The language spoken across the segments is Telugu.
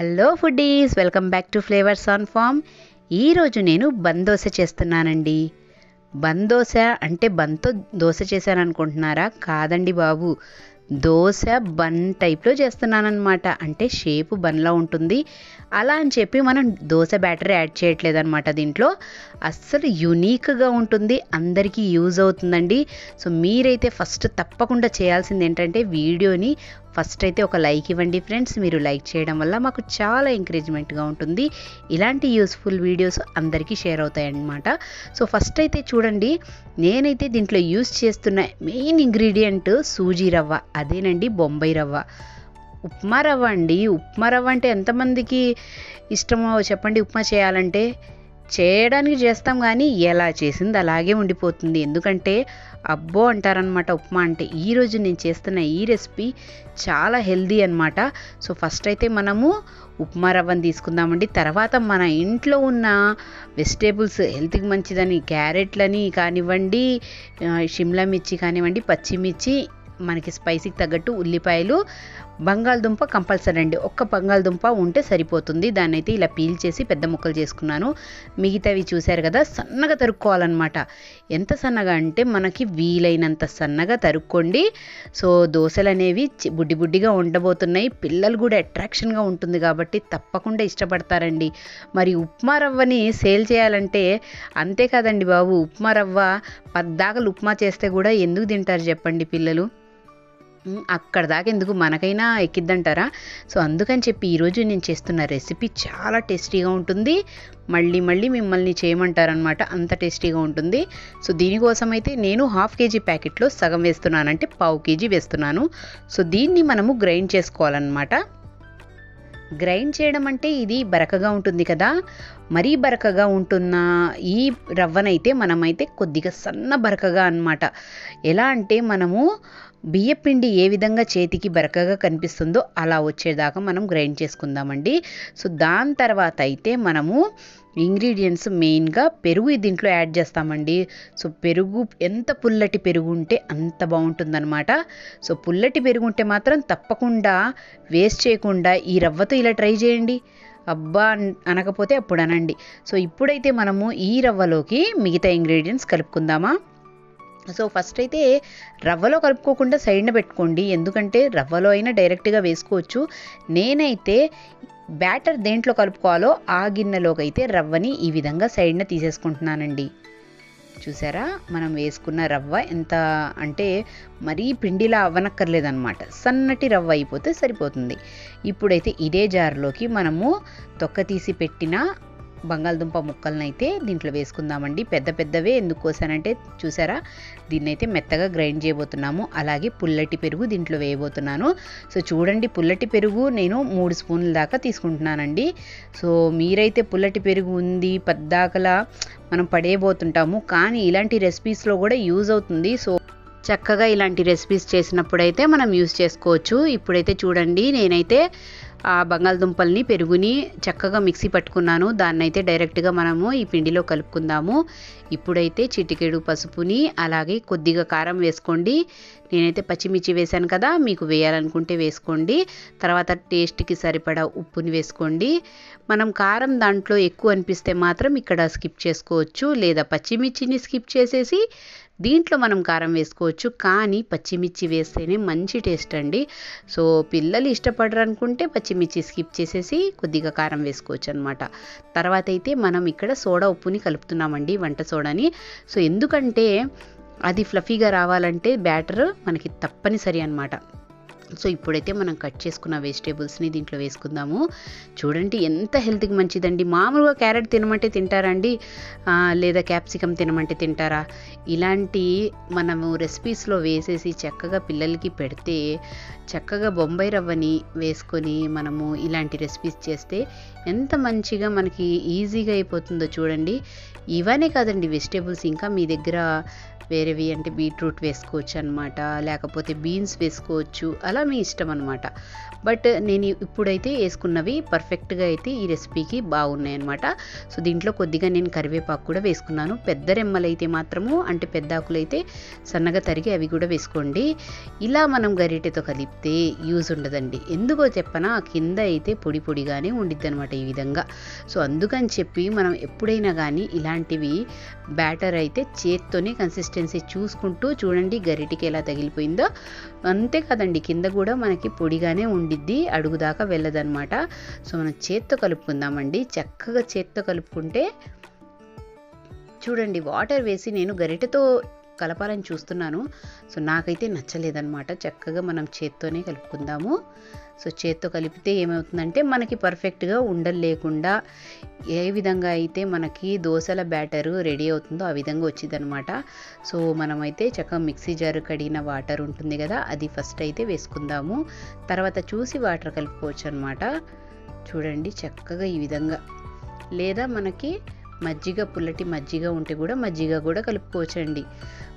Hello foodies welcome back to flavours on farm. ఈరోజు నేను బందోస చేస్తున్నానండి. బందోశ అంటే బన్తో దోశ చేశాను అనుకుంటున్నారా కాదండి బాబు. దోశ బన్ టైప్లో చేస్తున్నానమాట అంటే షేపు బన్లా ఉంటుంది. అలా అని చెప్పి మనం దోశ బ్యాటర్ యాడ్ చేయట్లేదనమాట దీంట్లో. అస్సలు యునీక్గా ఉంటుంది. అందరికీ యూజ్ అవుతుందండి. సో మీరైతే ఫస్ట్ తప్పకుండా చేయాల్సింది ఏంటంటే వీడియోని ఫస్ట్ అయితే ఒక లైక్ ఇవ్వండి ఫ్రెండ్స్. మీరు లైక్ చేయడం వల్ల మాకు చాలా ఎంకరేజ్మెంట్గా ఉంటుంది. ఇలాంటి యూస్ఫుల్ వీడియోస్ అందరికీ షేర్ అవుతాయన్నమాట. సో ఫస్ట్ అయితే చూడండి. నేనైతే దీంట్లో యూస్ చేస్తున్న మెయిన్ ఇంగ్రీడియంట్ సూజీ రవ్వ. అదేనండి బొంబాయి రవ్వ. ఉప్మా రవ్వ అండి. ఉప్మా రవ్వ అంటే ఎంతమందికి ఇష్టమో చెప్పండి. ఉప్మా చేయాలంటే చేయడానికి చేస్తాం కానీ ఎలా చేసింది అలాగే ఉండిపోతుంది. ఎందుకంటే అబ్బో అంటారనమాట ఉప్మా అంటే ఈరోజు నేను చేస్తున్న ఈ రెసిపీ చాలా హెల్దీ అనమాట సో ఫస్ట్ అయితే మనము ఉప్మా రవ్వను తీసుకుందామండి. తర్వాత మన ఇంట్లో ఉన్న వెజిటేబుల్స్ హెల్త్కి మంచిదని క్యారెట్లని కానివ్వండి షిమ్లా మిర్చి కానివ్వండి పచ్చిమిర్చి మనకి స్పైసీకి తగ్గట్టు ఉల్లిపాయలు బంగాళదుంప కంపల్సరీ అండి. ఒక్క బంగాళదుంప ఉంటే సరిపోతుంది. దాన్ని అయితే ఇలా పీల్ చేసి పెద్ద ముక్కలు చేసుకున్నాను. మిగతావి చూశారు కదా సన్నగా తరుక్కోవాలన్నమాట. ఎంత సన్నగా అంటే మనకి వీలైనంత సన్నగా తరుక్కోండి. సో దోశలు అనేవి బుడ్డి బుడ్డిగా ఉండబోతున్నాయి. పిల్లలు కూడా అట్రాక్షన్గా ఉంటుంది కాబట్టి తప్పకుండా ఇష్టపడతారండి. మరి ఉప్మా రవ్వని సేల్ చేయాలంటే అంతేకాదండి బాబు. ఉప్మా రవ్వ పద్దాకలు ఉప్మా చేస్తే కూడా ఎందుకు తింటారు చెప్పండి పిల్లలు? అక్కడ దాకా ఎందుకు మనకైనా ఎక్కిద్దంటారా? సో అందుకని చెప్పి ఈరోజు నేను చేస్తున్న రెసిపీ చాలా టేస్టీగా ఉంటుంది. మళ్ళీ మళ్ళీ మిమ్మల్ని చేయమంటారనమాట అంత టేస్టీగా ఉంటుంది. సో దీనికోసం అయితే నేను హాఫ్ కేజీ ప్యాకెట్లో సగం వేస్తున్నానంటే పావు కేజీ వేస్తున్నాను. సో దీన్ని మనము గ్రైండ్ చేసుకోవాలన్నమాట. గ్రైండ్ చేయడం అంటే ఇది బరకగా ఉంటుంది కదా. మరీ బరకగా ఉంటున్న ఈ రవ్వనైతే మనమైతే కొద్దిగా సన్న బరకగా అనమాట ఎలా అంటే మనము బియ్యపిండి ఏ విధంగా చేతికి బరకగా కనిపిస్తుందో అలా వచ్చేదాకా మనం గ్రైండ్ చేసుకుందామండి. సో దాని తర్వాత అయితే మనము ఇంగ్రీడియంట్స్ మెయిన్గా పెరుగు దీంట్లో యాడ్ చేస్తామండి. సో పెరుగు ఎంత పుల్లటి పెరుగు ఉంటే అంత బాగుంటుందన్నమాట. సో పుల్లటి పెరుగు ఉంటే మాత్రం తప్పకుండా వేస్ట్ చేయకుండా ఈ రవ్వతో ఇలా ట్రై చేయండి. అబ్బా అనకపోతే అప్పుడు అనండి. సో ఇప్పుడైతే మనము ఈ రవ్వలోకి మిగతా ఇంగ్రీడియంట్స్ కలుపుకుందామా? సో ఫస్ట్ అయితే రవ్వలో కలుపుకోకుండా సైడ్న పెట్టుకోండి. ఎందుకంటే రవ్వలో అయినా డైరెక్ట్గా వేసుకోవచ్చు. నేనైతే బ్యాటర్ దేంట్లో కలుపుకోవాలో ఆ గిన్నెలోకి అయితే రవ్వని ఈ విధంగా సైడ్న తీసేసుకుంటున్నానండి. చూసారా? మనం వేసుకున్న రవ్వ ఎంత అంటే మరీ పిండిలా అవ్వనక్కర్లేదన్నమాట. సన్నటి రవ్వ అయిపోతే సరిపోతుంది. ఇప్పుడైతే ఇదే జార్లోకి మనము తొక్క తీసి పెట్టిన బంగాళదుంప ముక్కలను అయితే దీంట్లో వేసుకుందామండి. పెద్ద పెద్దవే ఎందుకు కోసానంటే చూసారా? దీన్నైతే మెత్తగా గ్రైండ్ చేయబోతున్నాము. అలాగే పుల్లటి పెరుగు దీంట్లో వేయబోతున్నాను. సో చూడండి పుల్లటి పెరుగు నేను మూడు స్పూన్ల దాకా తీసుకుంటున్నానండి. సో మీరైతే పుల్లటి పెరుగు ఉంది పద్దాకలా మనం పడేయబోతుంటాము. కానీ ఇలాంటి రెసిపీస్లో కూడా యూజ్ అవుతుంది. సో చక్కగా ఇలాంటి రెసిపీస్ చేసినప్పుడైతే మనం యూజ్ చేసుకోవచ్చు. ఇప్పుడైతే చూడండి నేనైతే ఆ బంగాళదుంపల్ని పెరుగుని చక్కగా మిక్సీ పట్టుకున్నాను. దాన్ని అయితే డైరెక్ట్గా మనము ఈ పిండిలో కలుపుకుందాము. ఇప్పుడైతే చిటికెడు పసుపుని అలాగే కొద్దిగా కారం వేసుకోండి. నేనైతే పచ్చిమిర్చి వేశాను కదా మీకు వేయాలనుకుంటే వేసుకోండి. తర్వాత టేస్ట్కి సరిపడా ఉప్పుని వేసుకోండి. మనం కారం దాంట్లో ఎక్కువ అనిపిస్తే మాత్రం ఇక్కడ స్కిప్ చేసుకోవచ్చు. లేదా పచ్చిమిర్చిని స్కిప్ చేసేసి దీంట్లో మనం కారం వేసుకోవచ్చు కానీ పచ్చిమిర్చి వేస్తేనే మంచి టేస్ట్ అండి. సో పిల్లలు ఇష్టపడరు అనుకుంటే పచ్చిమిర్చి స్కిప్ చేసేసి కొద్దిగా కారం వేసుకోవచ్చు అనమాట తర్వాత అయితే మనం ఇక్కడ సోడా ఉప్పుని కలుపుతున్నామండి వంట సోడాని. సో ఎందుకంటే అది ఫ్లఫీగా రావాలంటే బ్యాటర్ మనకి తప్పనిసరి అనమాట. సో ఇప్పుడైతే మనం కట్ చేసుకున్న వెజిటేబుల్స్ని దీంట్లో వేసుకుందాము. చూడండి ఎంత హెల్త్కి మంచిదండి. మామూలుగా క్యారెట్ తినమంటే తింటారండి లేదా క్యాప్సికమ్ తినమంటే తింటారా? ఇలాంటి మనము రెసిపీస్లో వేసేసి చక్కగా పిల్లలకి పెడితే చక్కగా బొంబాయి రవ్వని వేసుకొని మనము ఇలాంటి రెసిపీస్ చేస్తే ఎంత మంచిగా మనకి ఈజీగా అయిపోతుందో చూడండి. ఇవనే కాదండి వెజిటేబుల్స్. ఇంకా మీ దగ్గర వేరేవి అంటే బీట్రూట్ వేసుకోవచ్చు అనమాట లేకపోతే బీన్స్ వేసుకోవచ్చు అలా మీ ఇష్టం అనమాట బట్ నేను ఇప్పుడైతే వేసుకున్నవి పర్ఫెక్ట్గా అయితే ఈ రెసిపీకి బాగున్నాయి అనమాట సో దీంట్లో కొద్దిగా నేను కరివేపాకు కూడా వేసుకున్నాను. పెద్ద రెమ్మలు అయితే మాత్రము అంటే పెద్ద ఆకులు అయితే సన్నగా తరిగి అవి కూడా వేసుకోండి. ఇలా మనం గరిటెతో కలిపితే యూజ్ ఉండదండి. ఎందుకో చెప్పనా కింద అయితే పొడి పొడిగానే ఉండిద్ది అనమాట ఈ విధంగా. సో అందుకని చెప్పి మనం ఎప్పుడైనా కానీ ఇలాంటివి బ్యాటర్ అయితే చేత్తోనే కన్సిస్టెన్సీ చూసుకుంటూ చూడండి గరిటికి ఎలా తగిలిపోయిందో. అంతేకాదండి కింద కూడా మనకి పొడిగానే ఉండిద్ది అడుగుదాకా వెళ్ళదన్నమాట. సో మనం చేత్తో కలుపుకుందామండి. చక్కగా చేత్తో కలుపుకుంటే చూడండి వాటర్ వేసి నేను గరిటతో కలపాలని చూస్తున్నాను. సో నాకైతే నచ్చలేదన్నమాట. చక్కగా మనం చేత్తోనే కలుపుకుందాము. సో చేత్తో కలిపితే ఏమవుతుందంటే మనకి పర్ఫెక్ట్గా ఉండలు లేకుండా ఏ విధంగా అయితే మనకి దోశల బ్యాటరు రెడీ అవుతుందో ఆ విధంగా వచ్చిందనమాట సో మనమైతే చక్కగా మిక్సీ జారు కడిగిన వాటర్ ఉంటుంది కదా అది ఫస్ట్ అయితే వేసుకుందాము. తర్వాత చూసి వాటర్ కలుపుకోవచ్చు అనమాట చూడండి చక్కగా ఈ విధంగా. లేదా మనకి మజ్జిగ పుల్లటి మజ్జిగ ఉంటే కూడా మజ్జిగ కూడా కలుపుకోవచ్చండి.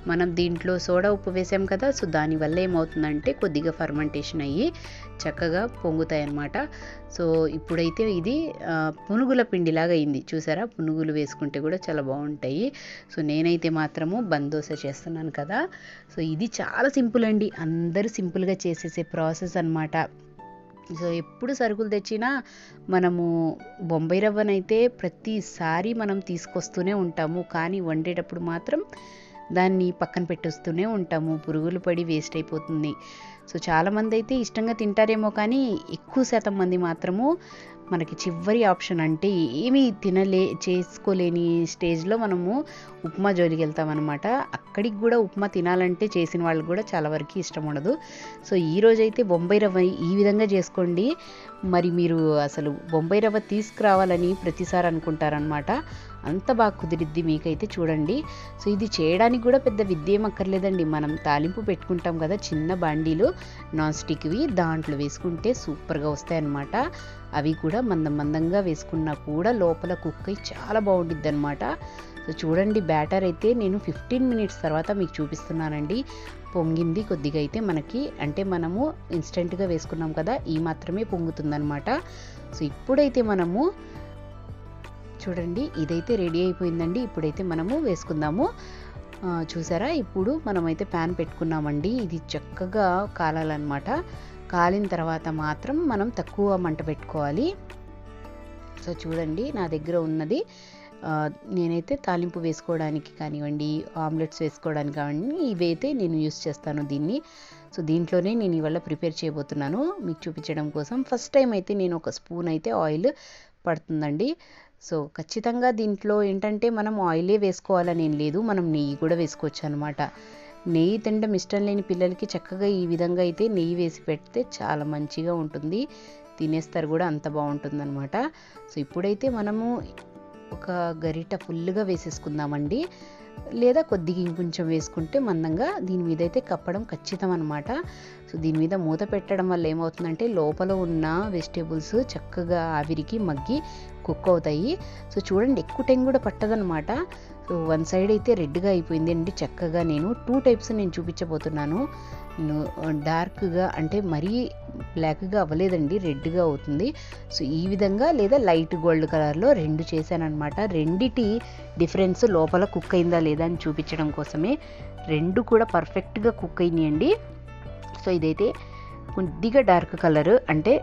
మనం దీంట్లో సోడా ఉప్పు వేసాం కదా సో దానివల్ల ఏమవుతుందంటే కొద్దిగా ఫర్మెంటేషన్ అయ్యి చక్కగా పొంగుతాయి అన్నమాట సో ఇప్పుడైతే ఇది పునుగుల పిండిలాగా అయింది. చూసారా? పునుగులు వేసుకుంటే కూడా చాలా బాగుంటాయి. సో నేనైతే మాత్రము బందోస చేస్తున్నాను కదా. సో ఇది చాలా సింపుల్ అండి. అందరూ సింపుల్గా చేసేసే ప్రాసెస్ అనమాట సో ఎప్పుడు సరుకులు తెచ్చినా మనము బొంబాయి రవ్వనైతే ప్రతిసారి మనం తీసుకొస్తూనే ఉంటాము. కానీ వండేటప్పుడు మాత్రం దాన్ని పక్కన పెట్టేస్తూనే ఉంటాము. పురుగులు పడి వేస్ట్ అయిపోతుంది. సో చాలామంది అయితే ఇష్టంగా తింటారేమో కానీ ఎక్కువ శాతం మంది మాత్రము మనకి చివరి ఆప్షన్ అంటే ఏమీ తినలే చేసుకోలేని స్టేజ్లో మనము ఉప్మా జోలికి వెళ్తామన్నమాట అక్కడికి కూడా ఉప్మా తినాలంటే చేసిన వాళ్ళకి కూడా చాలా వరకు ఇష్టం ఉండదు. సో ఈ రోజైతే బొంబాయి రవ్వ ఈ విధంగా చేసుకోండి. మరి మీరు అసలు బొంబాయి రవ్వ తీసుకురావాలని ప్రతిసారి అనుకుంటారనమాట అంత బాగా కుదిరిద్ది మీకైతే చూడండి. సో ఇది చేయడానికి కూడా పెద్ద విద్య ఏం అక్కర్లేదండి. మనం తాలింపు పెట్టుకుంటాం కదా చిన్న బాండీలు నాన్ స్టిక్వి దాంట్లో వేసుకుంటే సూపర్గా వస్తాయన్నమాట. అవి కూడా మందం మందంగా వేసుకున్నా కూడా లోపల కుక్ అయి చాలా బాగుండిద్ది అనమాట సో చూడండి బ్యాటర్ అయితే నేను ఫిఫ్టీన్ మినిట్స్ తర్వాత మీకు చూపిస్తున్నానండి. పొంగింది కొద్దిగా అయితే మనకి. అంటే మనము ఇన్స్టెంట్గా వేసుకున్నాం కదా ఈ మాత్రమే పొంగుతుందనమాట సో ఇప్పుడైతే మనము చూడండి ఇదైతే రెడీ అయిపోయిందండి. ఇప్పుడైతే మనము వేసుకుందాము. చూసారా? ఇప్పుడు మనమైతే ప్యాన్ పెట్టుకున్నామండి. ఇది చక్కగా కాలాలన్నమాట. కాలిన తర్వాత మాత్రం మనం తక్కువ మంట పెట్టుకోవాలి. సో చూడండి నా దగ్గర ఉన్నది నేనైతే తాలింపు వేసుకోవడానికి కానివ్వండి ఆమ్లెట్స్ వేసుకోవడానికి కానివ్వండి ఇవైతే నేను యూస్ చేస్తాను దీన్ని. సో దీంట్లోనే నేను ఇవాళ ప్రిపేర్ చేయబోతున్నాను. మీకు చూపించడం కోసం ఫస్ట్ టైం అయితే నేను ఒక స్పూన్ అయితే ఆయిల్ పడుతుందండి. సో ఖచ్చితంగా దీంట్లో ఏంటంటే మనం ఆయిలే వేసుకోవాలని ఏం లేదు మనం నెయ్యి కూడా వేసుకోవచ్చు అనమాట నెయ్యి తినడం ఇష్టం లేని పిల్లలకి చక్కగా ఈ విధంగా అయితే నెయ్యి వేసి పెడితే చాలా మంచిగా ఉంటుంది. తినేస్తారు కూడా అంత బాగుంటుందన్నమాట. సో ఇప్పుడైతే మనము ఒక గరిట ఫుల్గా వేసేసుకుందామండి. లేదా కొద్దిగా ఇంకొంచెం వేసుకుంటే మందంగా దీని మీద అయితే కప్పడం ఖచ్చితం అనమాట సో దీని మీద మూత పెట్టడం వల్ల ఏమవుతుందంటే లోపల ఉన్న వెజిటేబుల్స్ చక్కగా ఆవిరికి మగ్గి కుక్ అవుతాయి. సో చూడండి ఎక్కువ టైం కూడా పట్టదనమాట సో వన్ సైడ్ అయితే రెడ్గా అయిపోయింది అండి. చక్కగా నేను టూ టైప్స్ నేను చూపించబోతున్నాను. డార్క్గా అంటే మరీ బ్లాక్గా అవ్వలేదండి రెడ్గా అవుతుంది. సో ఈ విధంగా లేదా లైట్ గోల్డ్ కలర్లో రెండు చేశానమాట రెండిటి డిఫరెన్స్ లోపల కుక్ అయిందా లేదా అని చూపించడం కోసమే రెండు కూడా పర్ఫెక్ట్గా కుక్ అయినాయండి. సో ఇదైతే కొద్దిగా డార్క్ కలర్ అంటే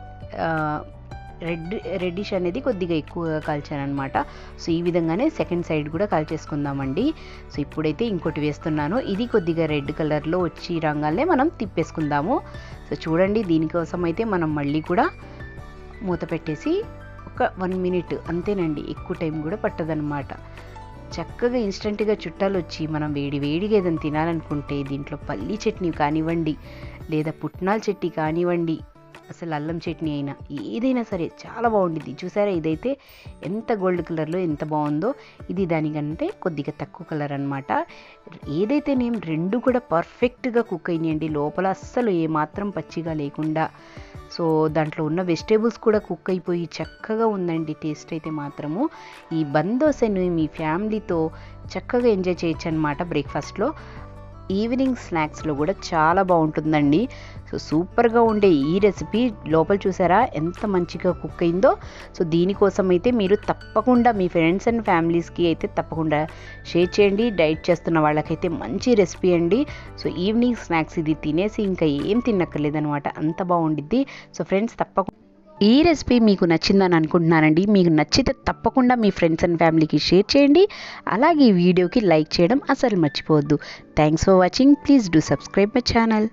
రెడ్ రెడ్డిష్ అనేది కొద్దిగా ఎక్కువగా కాల్చాను అనమాట సో ఈ విధంగానే సెకండ్ సైడ్ కూడా కాల్చేసుకుందామండి. సో ఇప్పుడైతే ఇంకోటి వేస్తున్నాను. ఇది కొద్దిగా రెడ్ కలర్లో వచ్చి రంగాలనే మనం తిప్పేసుకుందాము. సో చూడండి దీనికోసం అయితే మనం మళ్ళీ కూడా మూత పెట్టేసి ఒక వన్ మినిట్ అంతేనండి ఎక్కువ టైం కూడా పట్టదనమాట చక్కగా ఇన్స్టెంట్గా చుట్టాలు వచ్చి మనం వేడి వేడిగా ఏదైనా తినాలనుకుంటే దీంట్లో పల్లీ చట్నీ కానివ్వండి లేదా పుట్నాల చట్నీ కానివ్వండి అసలు అల్లం చట్నీ అయినా ఏదైనా సరే చాలా బాగుండిద్ది. చూసారా? ఇదైతే ఎంత గోల్డ్ కలర్లో ఎంత బాగుందో. ఇది దానికంటే కొద్దిగా తక్కువ కలర్ అనమాట ఏదైతే నేను రెండు కూడా పర్ఫెక్ట్గా కుక్ అయినాయండి లోపల అస్సలు ఏమాత్రం పచ్చిగా లేకుండా. సో దాంట్లో ఉన్న వెజిటేబుల్స్ కూడా కుక్ అయిపోయి చక్కగా ఉందండి టేస్ట్ అయితే మాత్రము. ఈ బందోసని మీ ఫ్యామిలీతో చక్కగా ఎంజాయ్ చేయొచ్చు అనమాట బ్రేక్ఫాస్ట్లో ఈవినింగ్ స్నాక్స్లో కూడా చాలా బాగుంటుందండి. సో సూపర్గా ఉండే ఈ రెసిపీ లోపల చూసారా? ఎంత మంచిగా కుక్ అయిందో. సో దీనికోసం అయితే మీరు తప్పకుండా మీ ఫ్రెండ్స్ అండ్ ఫ్యామిలీస్కి అయితే తప్పకుండా షేర్ చేయండి. డైట్ చేస్తున్న వాళ్ళకైతే మంచి రెసిపీ అండి. సో ఈవినింగ్ స్నాక్స్ ఇది తినేసి ఇంకా ఏం తినక్కర్లేదనమాట అంత బాగుండిద్ది. సో ఫ్రెండ్స్ తప్పకుండా ఈ రెసిపీ మీకు నచ్చిందని అనుకుంటున్నానండి. మీకు నచ్చితే తప్పకుండా మీ ఫ్రెండ్స్ అండ్ ఫ్యామిలీకి షేర్ చేయండి. అలాగే ఈ వీడియోకి లైక్ చేయడం అసలు మర్చిపోవద్దు. Thanks for watching please do subscribe my channel